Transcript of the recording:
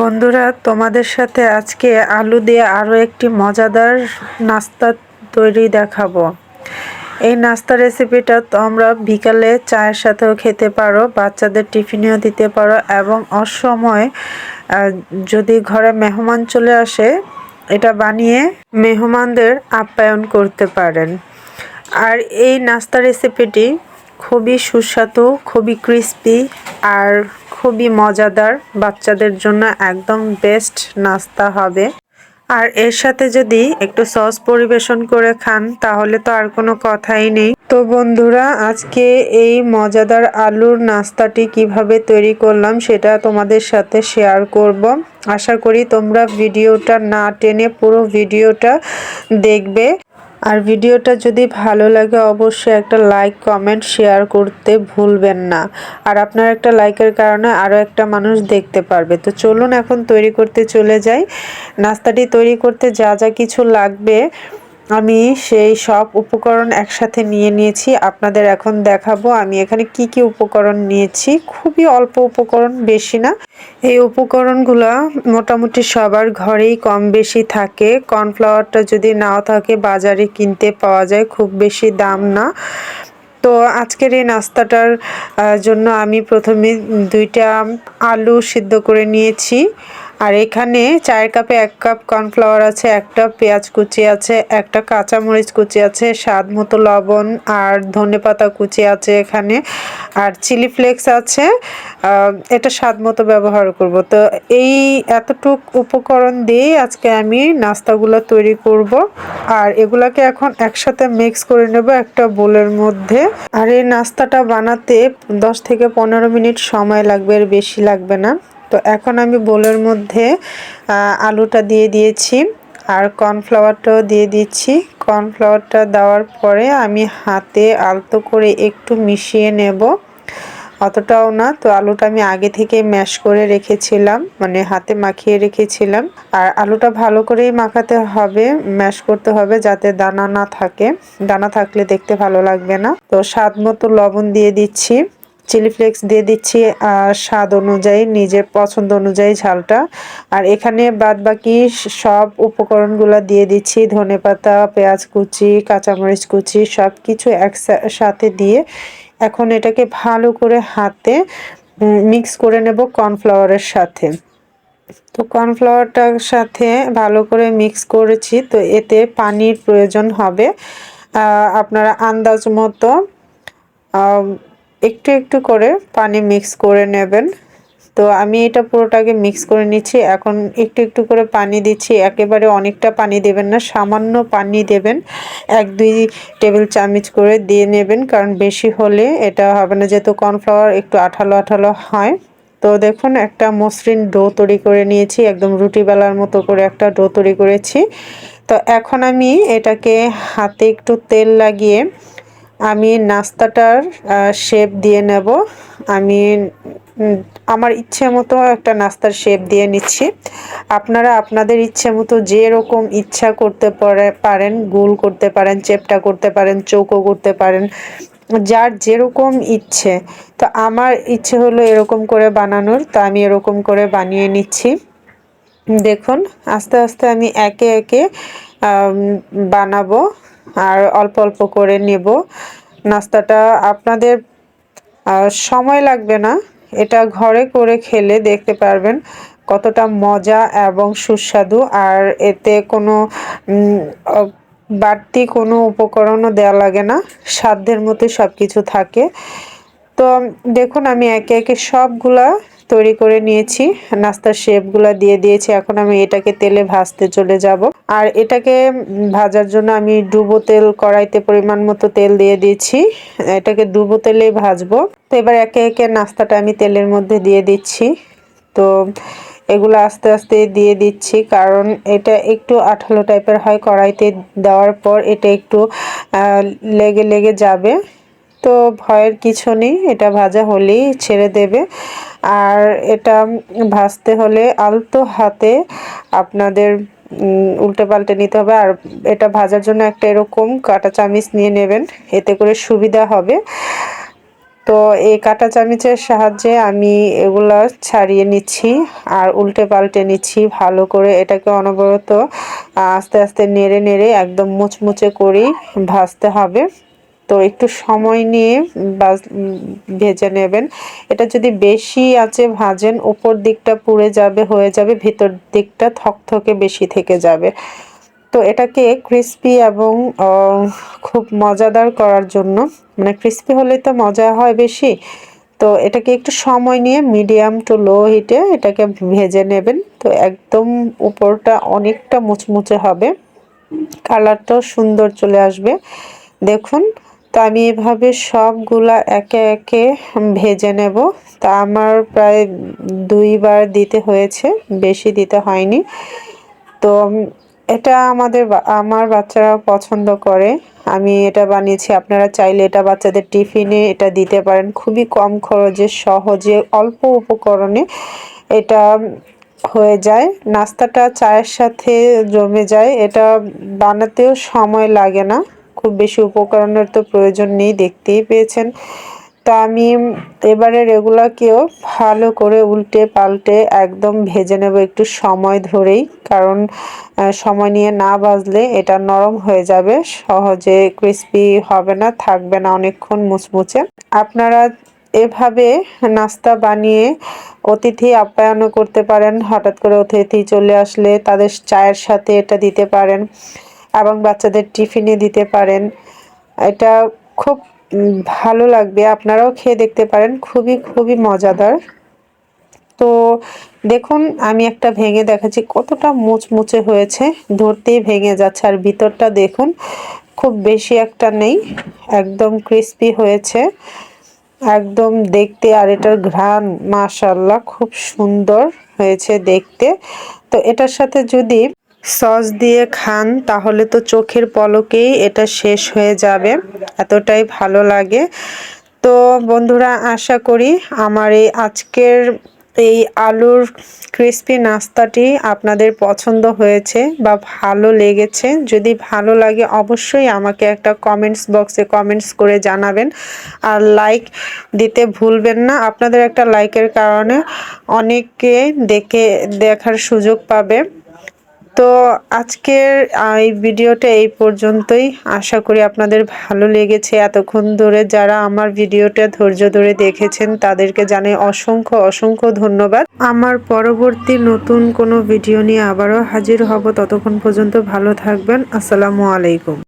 বন্ধুরা, তোমাদের সাথে আজকে আলু দিয়ে আরও একটি মজাদার নাস্তা তৈরি দেখাবো। এই নাস্তা রেসিপিটা তোমরা বিকালে চায়ের সাথেও খেতে পারো, বাচ্চাদের টিফিনেও দিতে পারো এবং অসময় যদি ঘরে মেহমান চলে আসে, এটা বানিয়ে মেহমানদের আপ্যায়ন করতে পারেন। আর এই নাস্তা রেসিপিটি খুবই সুস্বাদু, খুবই ক্রিস্পি আর খুবই মজাদার। বাচ্চাদের জন্য একদম বেস্ট নাস্তা হবে। আর এর সাথে যদি একটু সস পরিবেশন করে খান, তাহলে তো আর কোনো কথাই নেই। তো বন্ধুরা, আজকে এই মজাদার আলুর নাস্তাটি কীভাবে তৈরি করলাম, সেটা তোমাদের সাথে শেয়ার করব। আশা করি তোমরা ভিডিওটা না টেনে পুরো ভিডিওটা দেখবে। আর ভিডিওটা যদি ভালো লাগে, অবশ্যই একটা লাইক কমেন্ট শেয়ার করতে ভুলবেন না। আর আপনার একটা লাইকের কারণে আরও একটা মানুষ দেখতে পারবে। তো চলুন এখন তৈরি করতে চলে যাই। নাস্তাটি তৈরি করতে যা যা কিছু লাগবে আমি সেই সব উপকরণ একসাথে নিয়ে নিয়েছি, আপনাদের এখন দেখাবো। আমি এখানে কি কি উপকরণ নিয়েছি? খুবই অল্প উপকরণ, বেশি না। এই উপকরণগুলো মোটামুটি সবার ঘরেই কম বেশি থাকে। কর্নফ্লাওয়ারটা যদি নাও থাকে, বাজারে কিনতে পাওয়া যায়, খুব বেশি দাম না। তো আজকের এই নাস্তাটার জন্য আমি প্রথমে দুইটা আলু সিদ্ধ করে নিয়েছি। আর এখানে চায়ের কাপে এক কাপ কর্নফ্লাওয়ার আছে, একটা পেঁয়াজ কুচি আছে, একটা কাঁচামরিচ কুচি আছে, স্বাদ মতো লবণ আর ধনেপাতা কুচি আছে এখানে, আর চিলি ফ্লেক্স আছে। এটা স্বাদ মতো ব্যবহার করব। তো এই এতটুক উপকরণ দিয়েই আজকে আমি নাস্তাগুলো তৈরি করব। আর এগুলাকে এখন একসাথে মিক্স করে নেব একটা বোলের মধ্যে। আর এই নাস্তাটা বানাতে দশ থেকে পনেরো মিনিট সময় লাগবে, এর বেশি লাগবে না। তো এখন আমি বোলের মধ্যে আলুটা দিয়ে দিয়েছি আর কর্নফ্লাওয়ারটাও দিয়ে দিচ্ছি। কর্নফ্লাওয়ারটা দেওয়ার পরে আমি হাতে আলতো করে একটু মিশিয়ে নেব। অতটাও না, তো আলুটা আমি আগে থেকে ম্যাশ করে রেখেছিলাম মানে হাতে মাখিয়ে রেখেছিলাম। আর আলুটা ভালো করেই মাখাতে হবে, ম্যাশ করতে হবে যাতে দানা না থাকে। দানা থাকলে দেখতে ভালো লাগবে না। তো স্বাদ মতো লবণ দিয়ে দিচ্ছি। চিলি ফ্লেক্স দিয়ে দিচ্ছি স্বাদ অনুযায়ী, নিজের পছন্দ অনুযায়ী ঝালটা। আর এখানে বাদ বাকি সব উপকরণগুলো দিয়ে দিচ্ছি ধনেপাতা পেঁয়াজ কুচি, কাঁচামরিচ কুচি সব কিছু একসাথে দিয়ে এখন এটাকে ভালো করে হাতে মিক্স করে নেব কর্নফ্লাওয়ারের সাথে। তো কর্নফ্লাওয়ারটার সাথে ভালো করে মিক্স করেছি, তো এতে পানির প্রয়োজন হবে। আপনারা আন্দাজ মতো একটু একটু করে পানি মিক্স করে নেবেন। তো আমি এটা পুরোটাকে মিক্স করে নিচ্ছি। এখন একটু একটু করে পানি দিচ্ছি। একেবারে অনেকটা পানি দেবেন না, সামান্য পানি দেবেন। এক, দুই টেবিল চামচ করে দিয়ে নেবেন, কারণ বেশি হলে এটা হবে না। যেহেতু কর্নফ্লাওয়ার একটু আঠালো আঠালো হয়। তো দেখুন, একটা মসৃণ ডো তৈরি করে নিয়েছি। একদম রুটি বেলার মতো করে একটা ডো তৈরি করেছি। তো এখন আমি এটাকে হাতে একটু তেল লাগিয়ে আমি নাস্তাটার শেপ দিয়ে নেব। আমি আমার ইচ্ছে মতো একটা নাস্তার শেপ দিয়ে নিচ্ছি। আপনারা আপনাদের ইচ্ছে মতো যেরকম ইচ্ছা করতে পারে, পারেন, গোল করতে পারেন, চেপটা করতে পারেন, চৌকো করতে পারেন, যার যেরকম ইচ্ছে। তো আমার ইচ্ছে হলো এরকম করে বানানোর, তো আমি এরকম করে বানিয়ে নিচ্ছি। দেখুন, আস্তে আস্তে আমি একে একে বানাবো। আর অল্প অল্প করে নেব। নাস্তাটা আপনাদের সময় লাগবে না। এটা ঘরে করে খেলে দেখতে পারবেন কতটা মজা এবং সুস্বাদু। আর এতে কোনো বাড়তি কোনো উপকরণও দেওয়া লাগে না। সাধ্যের মতো সব কিছু থাকে। তো দেখুন, আমি একে একে সবগুলা তৈরি করে নিয়েছি। নাস্তার শেপগুলা দিয়ে দিয়েছি। এখন আমি এটাকে তেলে ভাজতে চলে যাব। আর এটাকে ভাজার জন্য আমি ডুবো তেল কড়াইতে পরিমাণ মতো তেল দিয়ে দিয়েছি। এটাকে ডুবো তেলেই ভাজবো। তো এবার একে একে নাস্তাটা আমি তেলের মধ্যে দিয়ে দিচ্ছি। তো এগুলো আস্তে আস্তে দিয়ে দিচ্ছি। কারণ এটা একটু আঠালো টাইপের হয় কড়াইতে দেওয়ার পর এটা একটু লেগে লেগে যাবে। তো ভয়ের কিছু নেই। এটা ভাজা হলেই ছেড়ে দেবে। আর এটা ভাজতে হলে আলতো হাতে আপনাদের উল্টে পাল্টে নিতে হবে। আর এটা ভাজার জন্য একটা এরকম কাঁটা চামিচ নিয়ে নেবেন, এতে করে সুবিধা হবে। তো এই কাটা চামিচের সাহায্যে আমি এগুলো ছাড়িয়ে নিচ্ছি আর উল্টে পাল্টে নিচ্ছি ভালো করে। এটাকে অনবরত আস্তে আস্তে নেড়ে নেড়ে একদম মুচমুচে করেই ভাজতে হবে। তো একটু সময় নিয়ে ভেজে নেবেন। এটা যদি বেশি আছে ভাজেন উপর দিকটা পুড়ে যাবে, হয়ে যাবে, ভিতর দিকটা থকথকে বেশি থেকে যাবে। তো এটাকে ক্রিস্পি এবং খুব মজাদার করার জন্য মানে ক্রিস্পি হলে তো মজা হয় বেশি। তো এটাকে একটু সময় নিয়ে মিডিয়াম টু লো হিটে এটাকে ভেজে নেবেন। তো একদম উপরটা অনেকটা মুচমুচে হবে। কালারটাও সুন্দর চলে আসবে। দেখুন তো আমি এভাবে সবগুলা একে একে ভেজে নেব। তা আমার প্রায় দুইবার দিতে হয়েছে, বেশি দিতে হয়নি। তো এটা আমাদের আমার বাচ্চারা পছন্দ করে। আমি এটা বানিয়েছি, আপনারা চাইলে এটা বাচ্চাদের টিফিনে এটা দিতে পারেন। খুবই কম খরচে, সহজে, অল্প উপকরণে এটা হয়ে যায়। নাস্তাটা চায়ের সাথে জমে যায়, এটা বানাতেও সময় লাগে না। খুব বেশি উপকরণের তো প্রয়োজন নেই, দেখতেই পেয়েছেন। তা আমি এবারে এগুলাকেও ভালো করে উল্টে পাল্টে একদম ভেজে নেব একটু সময় ধরেই, কারণ সময় নিয়ে না ভাজলে এটা নরম হয়ে যাবে, সহজে ক্রিস্পি হবে না, থাকবে না অনেকক্ষণ মুচমুচে। আপনারা এভাবে নাস্তা বানিয়ে অতিথি আপ্যায়নও করতে পারেন, হঠাৎ করে অতিথি চলে আসলে তাদের চায়ের সাথে এটা দিতে পারেন। এবং বাচ্চাদের টিফিনে দিতে পারেন। এটা খুব ভালো লাগবে। আপনারাও খেয়ে দেখতে পারেন। খুবই খুবই মজাদার। তো দেখুন, আমি একটা ভেঙে দেখাচ্ছি। কতটা মুচমুচে হয়েছে। ধরতেই ভেঙে যাচ্ছে। আর ভিতরটা দেখুন, খুব বেশি একটা নেই। একদম ক্রিস্পি হয়েছে। একদম দেখতে আর এটার ঘ্রাণ মাশাল্লাহ খুব সুন্দর হয়েছে দেখতে। তো এটার সাথে যদি সস দিয়ে খান, তাহলে তো চোখের পলকেই এটা শেষ হয়ে যাবে। এতটাই ভালো লাগে। তো বন্ধুরা, আশা করি আমার এই আজকের এই আলুর ক্রিস্পি নাস্তাটি আপনাদের পছন্দ হয়েছে বা ভালো লেগেছে। যদি ভালো লাগে, অবশ্যই আমাকে একটা কমেন্টস বক্সে কমেন্টস করে জানাবেন। আর লাইক দিতে ভুলবেন না। আপনাদের একটা লাইকের কারণে অনেকে দেখে, দেখার সুযোগ পাবে। তো আজকের এই ভিডিওটা এই পর্যন্তই। আশা করি আপনাদের ভালো লেগেছে। এতক্ষণ ধরে যারা আমার ভিডিওটা ধৈর্য ধরে দেখেছেন, তাদেরকে জানে অসংখ্য অসংখ্য ধন্যবাদ। আমার পরবর্তী নতুন কোনো ভিডিও নিয়ে আবারও হাজির হব। ততক্ষণ পর্যন্ত ভালো থাকবেন। আসসালামু আলাইকুম।